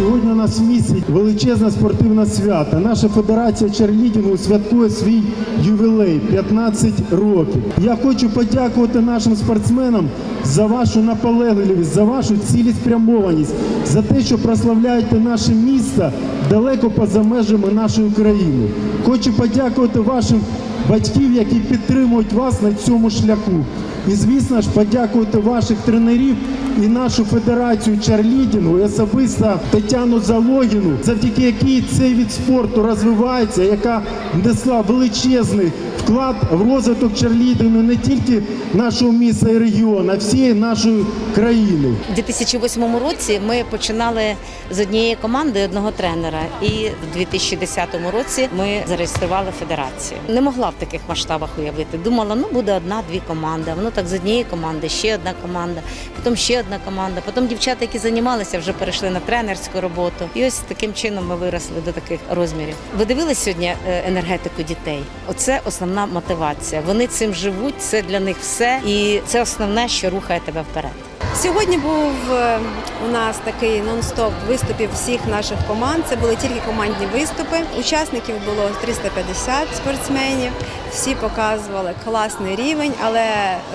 Сьогодні у нас в місті величезне спортивне свято. Наша федерація черлідінгу святкує свій ювілей 15 років. Я хочу подякувати нашим спортсменам за вашу наполегливість, за вашу цілеспрямованість, за те, що прославляєте наше місто далеко поза межами нашої країни. Хочу подякувати вашим батьків, які підтримують вас на цьому шляху. І звісно ж подякувати ваших тренерів і нашу федерацію чарлідінгу, і особисто Тетяну Залогіну, завдяки якій цей від спорту розвивається, яка внесла величезний вклад в розвиток чарлідингу не тільки нашого міста і регіону, а всієї нашої країни. У 2008 році ми починали з однієї команди одного тренера, і в 2010 році ми зареєстрували федерацію. Не могла в таких масштабах уявити. Думала, ну буде одна-дві команди. Воно так з однієї команди, ще одна команда, потім ще одна команда. Потім дівчата, які займалися, вже перейшли на тренерську роботу. І ось таким чином ми виросли до таких розмірів. Ви дивились сьогодні е, енергетику дітей? Оце основна мотивація. Вони цим живуть, це для них все, і це основне, що рухає тебе вперед. Сьогодні був е, у нас такий нон-стоп виступів всіх наших команд. Це були тільки командні виступи. Учасників було 350 спортсменів. Всі показували класний рівень, але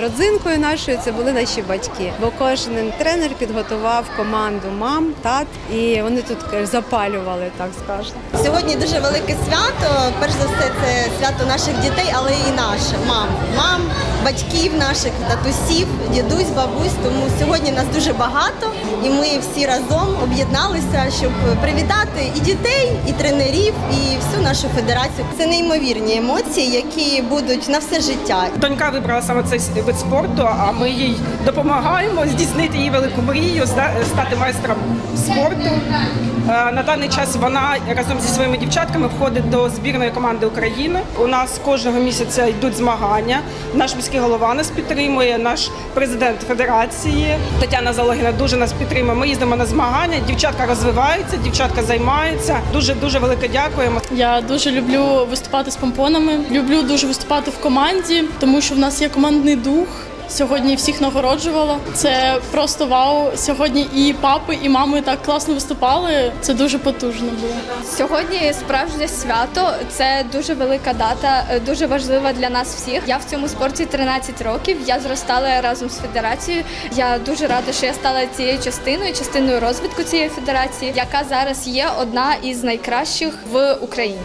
родзинкою нашою це були наші батьки. Бо кожен тренер підготував команду мам, тат, і вони тут запалювали, так скажемо. Сьогодні дуже велике свято. Перш за все, це свято наших дітей, але і наше мам, мам, батьків наших, татусів, дідусь, бабусь. Тому сьогодні нас дуже багато, і ми всі разом об'єдналися, щоб привітати і дітей, і тренерів, і всю нашу федерацію. Це неймовірні емоції, які будуть на все життя. Донька вибрала саме цей вид спорту, а ми їй допомагаємо здійснити її велику мрію, стати майстром спорту. Е, На даний час вона разом зі своїми дівчатками входить до збірної команди України. У нас кожного місяця йдуть змагання. Наш міський голова нас підтримує, наш президент федерації Тетяна Залогіна дуже нас підтримує. Ми їздимо на змагання. Дівчатка розвиваються, дівчатка займаються. Дуже дуже велике дякуємо. Я дуже люблю виступати з помпонами. Люблю дуже виступати в команді, тому що в нас є командний дух. Сьогодні всіх нагороджувала. Це просто вау. Сьогодні і папи, і мами так класно виступали. Це дуже потужно було. Сьогодні справжнє свято. Це дуже велика дата, е, дуже важлива для нас всіх. Я в цьому спорті 13 років. Я зростала разом з федерацією. Я дуже рада, що я стала цією частиною, частиною розвитку цієї федерації, яка зараз є одна із найкращих в Україні.